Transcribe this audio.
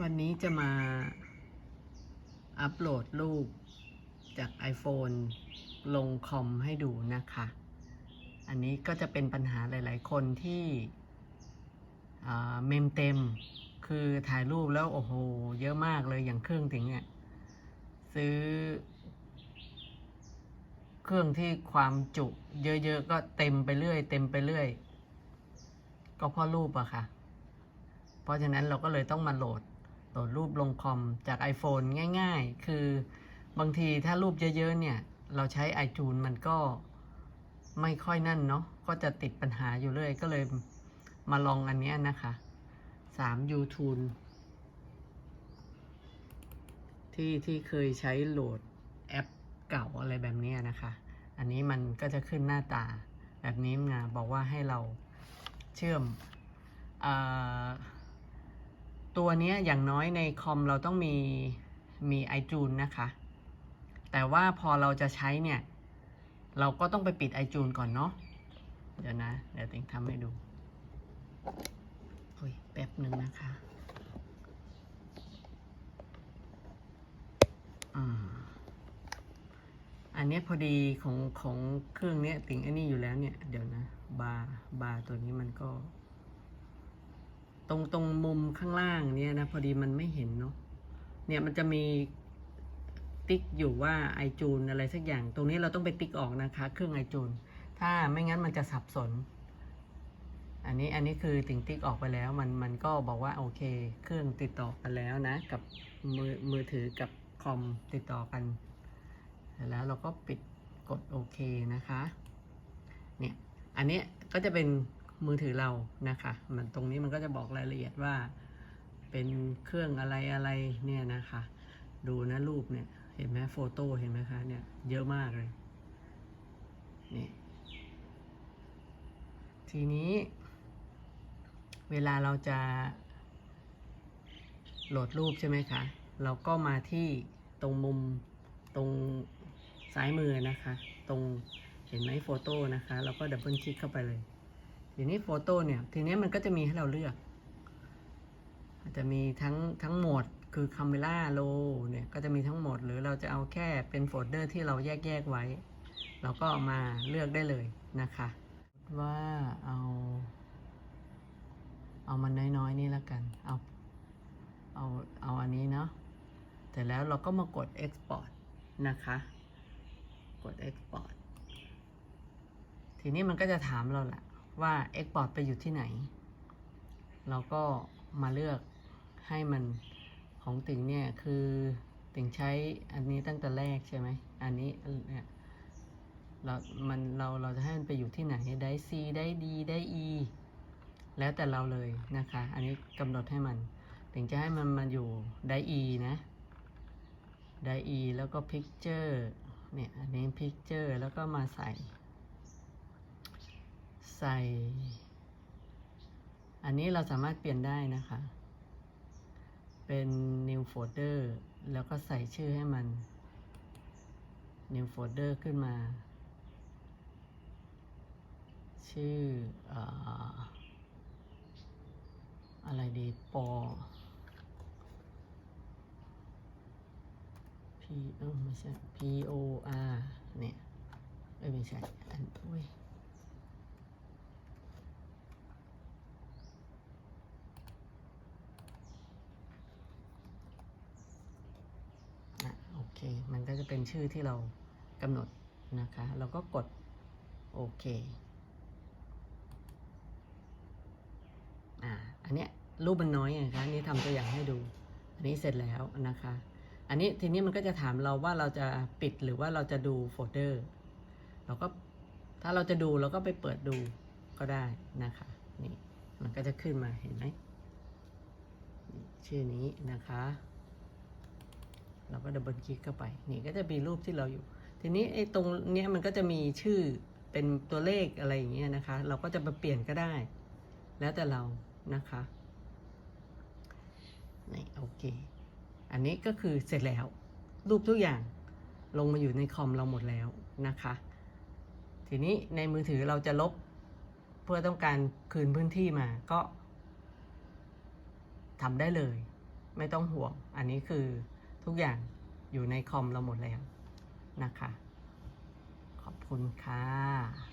วันนี้จะมาอัปโหลดรูปจาก iPhone ลงคอมให้ดูนะคะ อันนี้ก็จะเป็นปัญหาหลาย ๆ คนที่อ่าเมมเต็ม คือถ่ายรูปแล้วโอ้โห เยอะมากเลยอย่างเครื่องถึงเนี่ย ซื้อ เครื่องที่ความจุเยอะ ๆ ก็เต็มไปเรื่อย เต็มไปเรื่อย ก็เพราะรูปอะค่ะ เพราะฉะนั้นเราก็เลยต้องมาโหลด โหลดรูปลงคอมจาก iPhone ง่าย ๆ คือบางทีถ้ารูปเยอะ ๆ เนี่ย เราใช้ iTunes มันก็ไม่ค่อยนั่นเนาะ ก็จะติดปัญหาอยู่เรื่อย ก็เลยมาลองอันนี้นะคะ3 YouTube ที่ที่เคยใช้โหลดแอปเก่าอะไรแบบนี้นะคะ อันนี้มันก็จะขึ้นหน้าตาแบบนี้มาบอกว่าให้เราเชื่อมอ่า ตัวนี้อย่างน้อยในคอมเราต้องมีมี iTunes นะคะ แต่ว่าพอเราจะใช้เนี่ย เราก็ต้องไปปิด iTunes ก่อนเนาะเดี๋ยวนะ เดี๋ยวติงทำให้ดูโอ้ยแป๊บหนึ่งนะคะอันนี้พอดีของของเครื่องเนี้ยติงอันนี้อยู่แล้วเนี่ย เดี๋ยวนะ บาร์บาร์ตัวนี้มันก็ ตรงตรงมุมข้างล่างเนี่ยนะพอดีมันไม่เห็นเนาะเนี่ยมันจะมีติ๊กอยู่ว่าไอจูนอะไรสักอย่าง ตรงนี้เราต้องไปติ๊กออกนะคะ เครื่องไอจูนถ้าไม่งั้นมันจะสับสน อันนี้อันนี้คือติงติ๊กออกไปแล้ว มันมันก็บอกว่าโอเค เครื่องติดต่อกันแล้วนะ กับมือมือถือกับคอมติดต่อกันแล้วเราก็ปิดกดโอเคนะคะ เนี่ย อันนี้ก็จะเป็น มือถือเรานะคะ มันตรงนี้มันก็จะบอกรายละเอียดว่าเป็นเครื่องอะไรอะไรเนี่ยนะคะ ดูนะรูปเนี่ยเห็นไหมโฟโต้เห็นไหมคะเนี่ยเยอะมากเลยนี่ทีนี้ เวลาเราจะ โหลดรูปใช่ไหมคะ เราก็มาที่ตรงมุมตรงซ้ายมือนะคะ ตรงเห็นไหมโฟโต้นะคะ เราก็ดับเบิลคลิกเข้าไปเลย ทีนี้โฟโต้เนี่ย ทีนี้มันก็จะมีให้เราเลือกอาจจะมีทั้งทั้งโหมดคือ Camera Roll เนี่ยก็จะมีทั้งหมด หรือเราจะเอาแค่เป็นโฟลเดอร์ที่เราแยกแยกไว้ เราก็เอามาเลือกได้เลยนะคะ ว่าเอา เอามันน้อยๆนี่แล้วกัน เอาเอาเอาอันนี้เนาะแต่แล้วเราก็มากด export นะคะ กด export ทีนี้มันก็จะถามเราแหละ ว่า export ไปอยู่ที่ไหน เราก็มาเลือกให้มันของติ่งเนี่ยคือติ่งใช้อันนี้ตั้งแต่แรกใช่ไหม อันนี้เนี่ยเรา มัน เรา เราจะให้มันไปอยู่ที่ไหน ได้ C ได้ D ได้ E แล้วแต่เราเลยนะคะ อันนี้กำหนดให้มันติ่งจะให้มันมาอยู่ได้ E นะ ได้ E แล้วก็ Picture เนี่ย อันนี้ Picture แล้วก็มาใส่ ใส่ อันนี้เราสามารถเปลี่ยนได้นะคะ เป็น new folder แล้วก็ใส่ชื่อให้มัน new folder ขึ้นมา ชื่ออออะไรดีปอ P เออไม่ใช่ P O R เนี่ย เอ้ยไม่ใช่อันอุ้ย อะโอเค มันก็จะเป็นชื่อที่เรากำหนดนะคะ เราก็กดโอเคอ่าอันเนี้ยรูปมันน้อยนะคะนี้ทำตัวอย่างให้ดู อันนี้เสร็จแล้วนะคะ อันนี้ทีนี้มันก็จะถามเราว่าเราจะปิดหรือว่าเราจะดูโฟลเดอร์ เราก็ถ้าเราจะดูเราก็ไปเปิดดูก็ได้นะคะนี่มันก็จะขึ้นมาเห็นไหมชื่อนี้นะคะ เราก็ดับเบิลคลิกเข้าไป นี่ก็จะมีรูปที่เราอยู่ ทีนี้ไอ้ตรงเนี้ยมันก็จะมีชื่อเป็นตัวเลขอะไรอย่างเงี้ยนะคะ เราก็จะมาเปลี่ยนก็ได้ แล้วแต่เรานะคะนี่โอเค อันนี้ก็คือเสร็จแล้ว รูปทุกอย่างลงมาอยู่ในคอมเราหมดแล้วนะคะ ทีนี้ในมือถือเราจะลบเพื่อต้องการคืนพื้นที่มาก็ทำได้เลย ไม่ต้องห่วง อันนี้คือ ทุกอย่างอยู่ในคอมเราหมดแล้วนะคะ ขอบคุณค่ะ